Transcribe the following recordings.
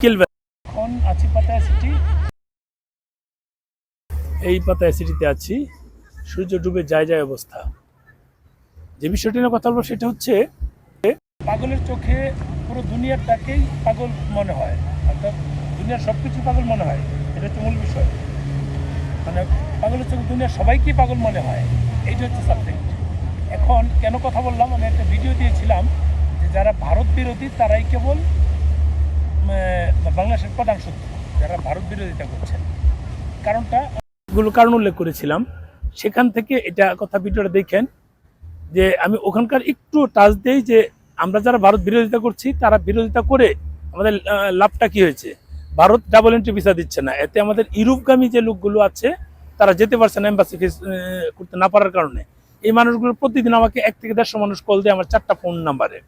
এখন আছি Pattaya city. এই পাতায় সিটিতে আছি। সূর্য ডুবে যায় যায় অবস্থা। যে বিষয়টি নিয়ে কথা বলব সেটা হচ্ছে, পাগলের চোখে পুরো দুনিয়াটাকেই পাগল মনে হয়। অর্থাৎ দুনিয়ার সব কিছু পাগল মনে হয়। এটা হচ্ছে মূল বিষয়। মানে পাগলের চোখে দুনিয়ার সবাইকেই পাগল মনে হয়। এইটা হচ্ছে সাবজেক্ট এখন কেন কথা বললাম? আমি একটা ভিডিও দিয়েছিলাম যে যারা ভারত বিরোধী, তারাই কেবল বাংলাদেশের প্রধান শত্রু যারা ভারত বিরোধিতা করছেন। কারণটা গুলো কারণ উল্লেখ করেছিলাম। সেখান থেকে এটা কথা ভিডিওটা দেখেন, যে আমি ওখানকার একটু টাচ দেই যে আমরা যারা ভারত বিরোধিতা করছি, তারা বিরোধিতা করে আমাদের লাভটা কি হয়েছে? ভারত ডাবল এন্ট্রি ভিসা দিচ্ছে না। এতে আমাদের ইউরোপগামী যে লোকগুলো আছে, তারা যেতে পারছে না এম্বাসি ফেস করতে না পারার কারণে। এই মানুষগুলো প্রতিদিন আমাকে এক থেকে দেড়শো মানুষ কল দেয় আমার চারটা ফোন নাম্বারে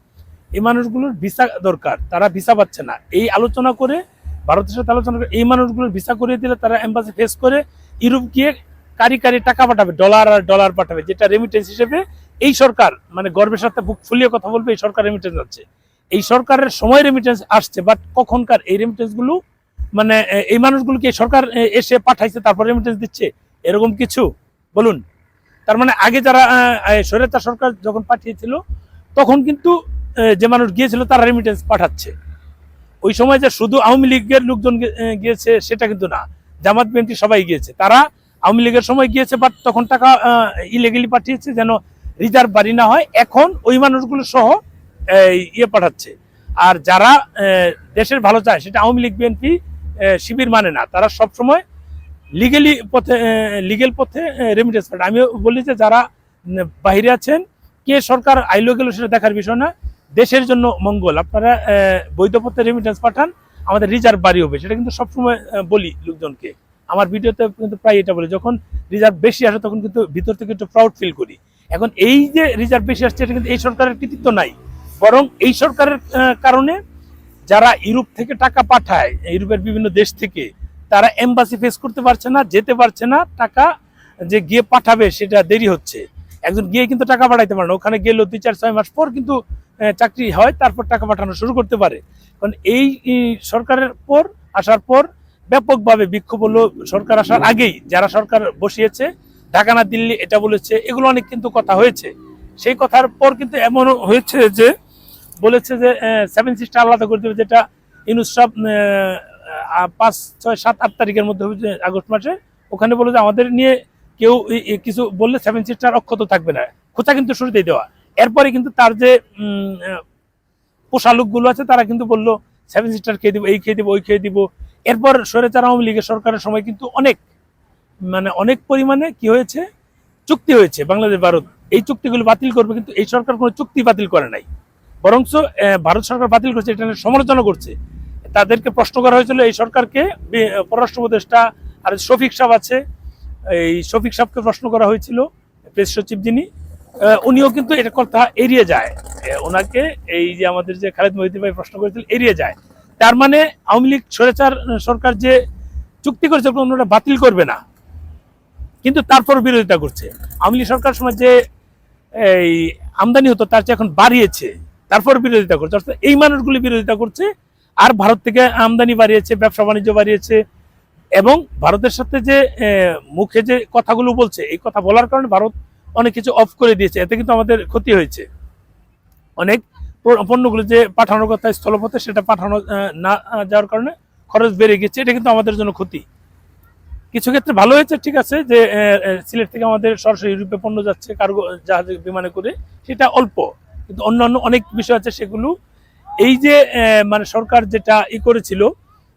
এই মানুষগুলোর ভিসা দরকার, তারা ভিসা পাচ্ছে না। এই আলোচনা করে, ভারতের সাথে আলোচনা করে, এই মানুষগুলোর ভিসা করিয়ে দিলে তারা এম্বাসি ফেস করে ইউরোপ গিয়ে কারি কারি টাকা পাঠাবে ডলার আর ডলার পাঠাবে, যেটা রেমিটেন্স হিসেবে এই সরকার মানে গর্বের সাথে বুক ফুলিয়ে কথা বলবে, এই সরকার রেমিটেন্স আছে। এই সরকারের সময় রেমিটেন্স আসছে বাট কখনকার এই রেমিটেন্সগুলো মানে এই মানুষগুলোকে সরকার এসে পাঠাইছে, তারপর রেমিটেন্স দিচ্ছে, এরকম কিছু? বলুন। তার মানে আগে যারা স্বৈরাচার সরকার যখন পাঠিয়েছিল, তখন কিন্তু যে মানুষ গিয়েছিল তারা রেমিটেন্স পাঠাচ্ছে। ওই সময় যে শুধু আওয়ামী লীগের লোকজন গিয়েছে সেটা কিন্তু না। জামাত বিএনপি সবাই গিয়েছে। তারা আওয়ামী লীগের সময় গিয়েছে বাট তখন টাকা ইলিগেলি পাঠিয়েছে যেন রিজার্ভ বাড়ি না হয়। এখন ওই মানুষগুলো সহ ইয়ে পাঠাচ্ছে। আর যারা দেশের ভালো চায়, সেটা আওয়ামী লীগ, বিএনপি শিবির মানে না। তারা সব সময় লিগেলি পথে লিগেল পথে রেমিটেন্স পাঠায়। আমি বলি যে যারা বাইরে আছেন, কে সরকার আইলো গেল সেটা দেখার বিষয় না। দেশের জন্য মঙ্গল। আপনারা আহ, বৈধ পথে রেমিটেন্স পাঠান আমাদের রিজার্ভ বাড়ি হবে। সেটা কিন্তু সবসময় বলি লোকজনকে। আমার ভিডিওতে কিন্তু প্রায় এটা বলি যখন রিজার্ভ বেশি আসে তখন কিন্তু ভিতর থেকে একটু প্রাউড ফিল করি। এখন এই যে রিজার্ভ বেশি আসছে এটা কিন্তু এই সরকারের কৃতিত্ব নাই। বরং এই সরকারের কারণে যারা ইউরোপ থেকে টাকা পাঠায় ইউরোপের বিভিন্ন দেশ থেকে তারা এম্বাসি ফেস করতে পারছে না যেতে পারছে না টাকা যে গিয়ে পাঠাবে সেটা দেরি হচ্ছে। একজন গিয়ে কিন্তু টাকা পাঠাইতে পারে না। ওখানে গেলেও দুই চার ছয় মাস পর কিন্তু চাকরি হয়, তারপর টাকা পাঠানো শুরু করতে পারে। কারণ এই সরকারের পর, আসার পর ব্যাপকভাবে বিক্ষোভ হলো সরকার আসার আগেই। যারা সরকার বসিয়েছে, ঢাকা না দিল্লি এটা বলেছে, এগুলো অনেক কিন্তু কথা হয়েছে। সেই কথার পর কিন্তু এমন হয়েছে যে, বলেছে যে সেভেন সিস্টার আলাদা করে দেবে, যেটা ইনুসাব পাঁচ, ছয়, সাত, আট তারিখের মধ্যে আগস্ট মাসে। ওখানে বলে যে আমাদের নিয়ে কেউ কিছু বললে সেভেন সিস্টার অক্ষত থাকবে না। খোঁচা কিন্তু শুরুতেই দেওয়া। এরপরে কিন্তু তার যে আহ, আছে তারা কিন্তু বলল সেভেন সিস্টার খেয়ে দিব এই খেয়ে দিব ওই খেয়ে দিব। এরপর সরেচার আওয়ামী লীগের সরকারের সময় কিন্তু অনেক মানে অনেক পরিমাণে কি হয়েছে? চুক্তি হয়েছে বাংলাদেশ ভারত। এই চুক্তিগুলো বাতিল করবে কিন্তু এই সরকার কোনো চুক্তি বাতিল করে নাই। বরঞ্চ ভারত সরকার বাতিল করছে এটা সমালোচনা করছে। তাদেরকে প্রশ্ন করা হয়েছিল এই সরকারকে পররাষ্ট্র উপদেষ্টা আর শফিক সাহেব আছে। এই শফিক সাহেবকে প্রশ্ন করা হয়েছিল প্রেস সচিব যিনি উনিও কিন্তু এটা কথা এড়িয়ে যায়। ওনাকে এই যে আমাদের যে খালেদ মহিদি ভাই প্রশ্ন করেছিল, এড়িয়ে যায়। তার মানে আওয়ামী লীগ সরেচার সরকার যে চুক্তি করেছে, ওটা বাতিল করবে না। কিন্তু তারপর বিরোধিতা করছে। আওয়ামী লীগ সরকার সময় যে এই আমদানি হতো, তার চেয়ে এখন বাড়িয়েছে। তারপর বিরোধিতা করছে। অর্থাৎ এই মানুষগুলি বিরোধিতা করছে, আর ভারত থেকে আমদানি বাড়িয়েছে, ব্যবসা বাণিজ্য বাড়িয়েছে, এবং ভারতের সাথে যে মুখে যে কথাগুলো বলছে, এই কথা বলার কারণে ভারত অনেক কিছু অফ করে দিয়েছে, এতে কিন্তু আমাদের ক্ষতি হয়েছে। অনেক পণ্যগুলো যে পাঠানোর কথা, স্থলপথে সেটা পাঠানো না যাওয়ার কারণে খরচ বেড়ে গেছে, এটা কিন্তু আমাদের জন্য ক্ষতি। কিছু ক্ষেত্রে ভালো হয়েছে, ঠিক আছে, যে সিলেট থেকে আমাদের সরাসরি ইউরোপে পণ্য যাচ্ছে, কার্গো, জাহাজে বিমানে করে, সেটা অল্প। কিন্তু অন্যান্য অনেক বিষয় আছে, সেগুলো এই যে মানে সরকার যেটা ই করেছিল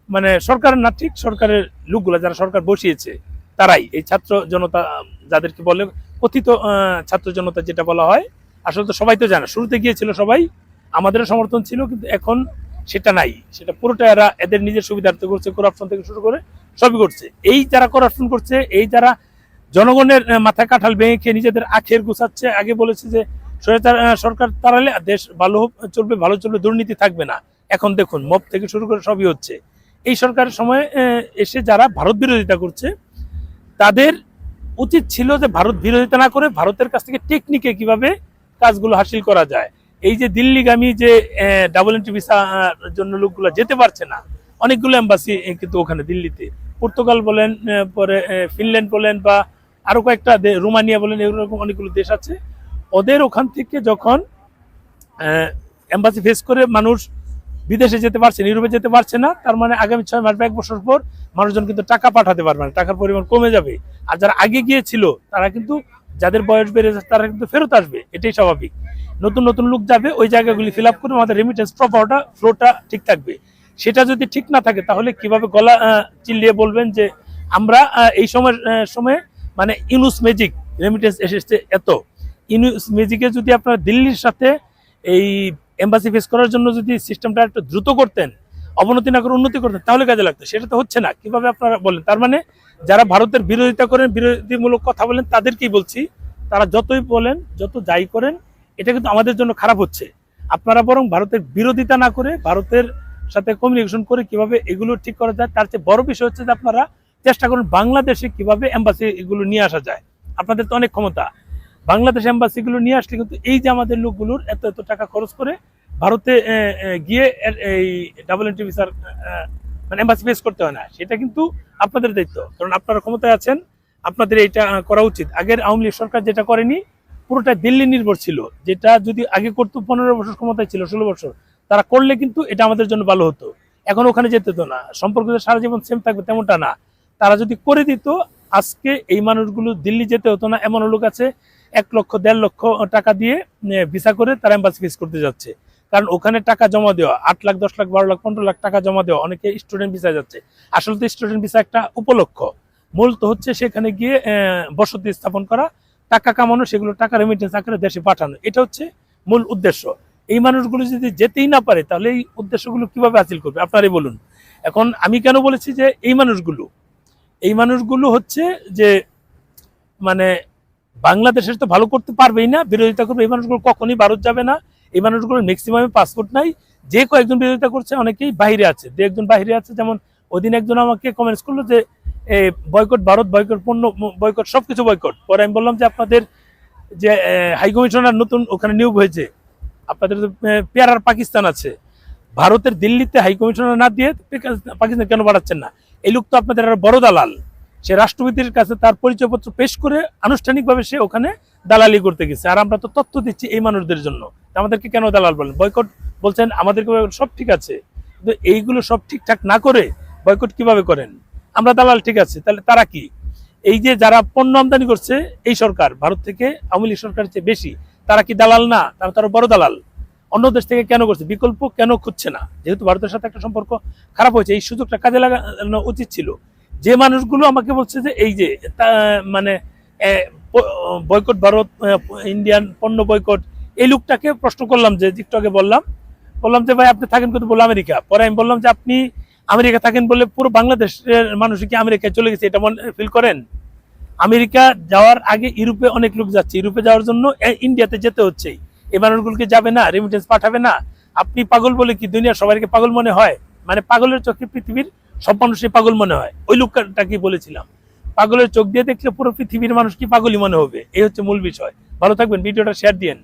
মানে সরকারের না, ঠিক সরকারের লোকগুলো, যারা সরকার বসিয়েছে, তারাই, এই ছাত্র জনতা যাদেরকে বলে কথিত ছাত্র জনতা যেটা বলা হয়, আসলে তো সবাই তো জানে, শুরুতে গিয়েছিল সবাই, আমাদেরও সমর্থন ছিল, কিন্তু এখন সেটা নাই। সেটা পুরোটা এরা এদের নিজের সুবিধার্থে করছে, করাপশন থেকে শুরু করে সবই করছে। এই যারা করাপশন করছে, এই যারা জনগণের মাথায় কাঁঠাল ভেঙে খেয়ে নিজেদের আখের গুছাচ্ছে, আগে বলেছে যে সরকার তাড়ালে দেশ ভালো চলবে ভালো চলবে, দুর্নীতি থাকবে না। এখন দেখুন, মব থেকে শুরু করে সবই হচ্ছে। এই সরকারের সময় এসে যারা ভারত বিরোধিতা করছে, তাদের উচিত ছিল যে ভারত বিরোধিতা না করে ভারতের কাছ থেকে টেকনিকে কীভাবে কাজগুলো হাসিল করা যায়। এই যে দিল্লিগামী যে ডাবল এন্ট্রি ভিসা জন্য লোকগুলো যেতে পারছে না, অনেকগুলো এম্বাসি কিন্তু ওখানে দিল্লিতে। পর্তুগাল বলেন পরে ফিনল্যান্ড বলেন বা আরও কয়েকটা রোমানিয়া বলেন, এরকম অনেকগুলো দেশ আছে। ওদের ওখান থেকে যখন এম্বাসি ফেস করে মানুষ বিদেশে যেতে পারছে ইউরোপে যেতে পারছে না, তার মানে আগামী ছয় মাস বা এক বছর পর মানুষজন কিন্তু টাকা পাঠাতে পারবে না, টাকার পরিমাণ কমে যাবে। আর যারা আগে গিয়েছিল, তারা কিন্তু যাদের বয়স বেড়ে যাচ্ছে, তারা কিন্তু ফেরত আসবে, এটাই স্বাভাবিক। নতুন নতুন লোক যাবে, ওই জায়গাগুলি ফিল আপ করে আমাদের রেমিটেন্স প্রপারটা ফ্লোটা ঠিক থাকবে। সেটা যদি ঠিক না থাকে, তাহলে কীভাবে গলা চিল্লিয়ে বলবেন যে আমরা এই সময় সময়ে মানে ইনুস ম্যাজিক রেমিটেন্স এসেছে এত। ইনুস ম্যাজিকে যদি আপনারা দিল্লির সাথে এই এম্বাসি ফেস করার জন্য যদি সিস্টেমটা একটু দ্রুত করতেন, অবনতি না করে উন্নতি করতেন, তাহলে কাজে লাগতো। সেটা তো হচ্ছে না। কীভাবে আপনারা বলেন? তার মানে যারা ভারতের বিরোধিতা করেন বিরোধীমূলক কথা বলেন, তাদেরকেই বলছি, তারা যতই বলেন, যত যাই করেন, এটা কিন্তু আমাদের জন্য খারাপ হচ্ছে। আপনারা বরং ভারতের বিরোধিতা না করে, ভারতের সাথে কমিউনিকেশন করে কীভাবে এগুলো ঠিক করা যায়, তার চেয়ে বড় বিষয় হচ্ছে যে আপনারা চেষ্টা করুন বাংলাদেশে কীভাবে এম্বাসি এগুলো নিয়ে আসা যায়। আপনাদের তো অনেক ক্ষমতা। বাংলাদেশ এম্বাসিগুলো নিয়ে আসলে কিন্তু এই যে আমাদের লোকগুলোর এত এত টাকা খরচ করে ভারতে গিয়ে এই ডাবল এন্ট্রি ভিসার মানে এম্বাসি ফেস করতে হয় না। সেটা কিন্তু আপনাদের দায়িত্ব। কারণ আপনারা ক্ষমতায় আছেন, আপনাদের এটা করা উচিত। আগের আওয়ামী লীগ সরকার যেটা করেনি, পুরোটা দিল্লি নির্ভর ছিল। যেটা যদি আগে করতো, পনেরো বছর ক্ষমতায় ছিল, ষোলো বছর, তারা করলে কিন্তু এটা আমাদের জন্য ভালো হতো। এখন ওখানে যেতে হতো না। সম্পর্ক সারা জীবন সেম থাকবে তেমনটা না। তারা যদি করে দিত, আজকে এই মানুষগুলো দিল্লি যেতে হতো না এমন লোক আছে এক লক্ষ, দেড় লক্ষ টাকা দিয়ে ভিসা করে তারা এম্বাসি ফেস করতে যাচ্ছে। কারণ ওখানে টাকা জমা দেওয়া, আট লাখ, দশ লাখ, বারো লাখ, পনেরো লাখ টাকা জমা দেওয়া, অনেকে স্টুডেন্ট ভিসায় যাচ্ছে। আসলে তো স্টুডেন্ট ভিসা একটা উপলক্ষ। মূল তো হচ্ছে সেখানে গিয়ে বসতি স্থাপন করা, টাকা কামানো, সেগুলো টাকা রেমিটেন্স আকারে দেশে পাঠানো। এটা হচ্ছে মূল উদ্দেশ্য। এই মানুষগুলো যদি যেতেই না পারে, তাহলে এই উদ্দেশ্যগুলো কীভাবে হাসিল করবে? আপনারাই বলুন। এখন আমি কেন বলেছি যে, এই মানুষগুলো এই মানুষগুলো হচ্ছে যে মানে বাংলাদেশের তো ভালো করতে পারবেই না, বিরোধিতা করবে। এই মানুষগুলো কখনই ভারত যাবে না। এই মানুষগুলোর ম্যাক্সিমামে পাসপোর্ট নাই। যে কয়েকজন বিরোধিতা করছে, অনেকেই বাইরে আছে। দু একজন বাইরে আছে, যেমন ওদিন একজন আমাকে কমেন্টস করল যে বয়কট ভারত বয়কট পণ্য বয়কট সবকিছু বয়কট পরে আমি বললাম যে, আপনাদের যে হাই কমিশনার নতুন ওখানে নিয়োগ হয়েছে, আপনাদের পেয়ারার পাকিস্তান আছে। ভারতের দিল্লিতে হাই কমিশনার না দিয়ে পাকিস্তান- কেন বাড়াচ্ছেন না? এই লোক তো আপনাদের আরও বড় দালাল। সে রাষ্ট্রপতির কাছে তার পরিচয়পত্র পেশ করে আনুষ্ঠানিকভাবে সে ওখানে দালালি করতে গেছে। আর আমরা তো তথ্য দিচ্ছি এই মানুষদের জন্য। আমাদেরকে কেন দালাল বলেন? বয়কট বলছেন, আমাদেরকে সব ঠিক আছে। কিন্তু এইগুলো সব ঠিকঠাক না করে বয়কট কীভাবে করেন? আমরা দালাল ঠিক আছে, তাহলে তারা কি? এই যে যারা পণ্য আমদানি করছে, এই সরকার, ভারত থেকে আওয়ামী লীগ সরকারের চেয়ে বেশি, তারা কি দালাল না? তারা তারা বড় দালাল। অন্য দেশ থেকে কেন করছে? বিকল্প কেন খুঁজছে না? যেহেতু ভারতের সাথে একটা সম্পর্ক খারাপ হয়েছে, এই সুযোগটা কাজে লাগানো উচিত ছিল। যে মানুষগুলো আমাকে বলছে যে এই যে মানে বয়কট ভারত ইন্ডিয়ান পণ্য বয়কট, এই লোকটাকে প্রশ্ন করলাম যে আগে বললাম বললাম যে, ভাই, আপনি থাকেন কিন্তু বলল আমেরিকা। পরে আমি বললাম যে, আপনি আমেরিকা থাকেন বলে পুরো বাংলাদেশের মানুষ কি আমেরিকায় চলে গেছে, এটা মনে ফিল করেন? আমেরিকা যাওয়ার আগে ইউরোপে অনেক লোক যাচ্ছে। ইউরোপে যাওয়ার জন্য ইন্ডিয়াতে যেতে হচ্ছে। এই মানুষগুলোকে যাবে না? রেমিটেন্স পাঠাবে না? আপনি পাগল বলে কি দুনিয়ার সবাইকে পাগল মনে হয়? মানে পাগলের চোখে পৃথিবীর সব মানুষই পাগল মনে হয়। ওই লোকটা কি বলেছিলাম? পাগলের চোখ দিয়ে দেখলে পুরো পৃথিবীর মানুষ কি পাগলই মনে হবে? এই হচ্ছে মূল বিষয়। ভালো থাকবেন, ভিডিওটা শেয়ার দিয়েন।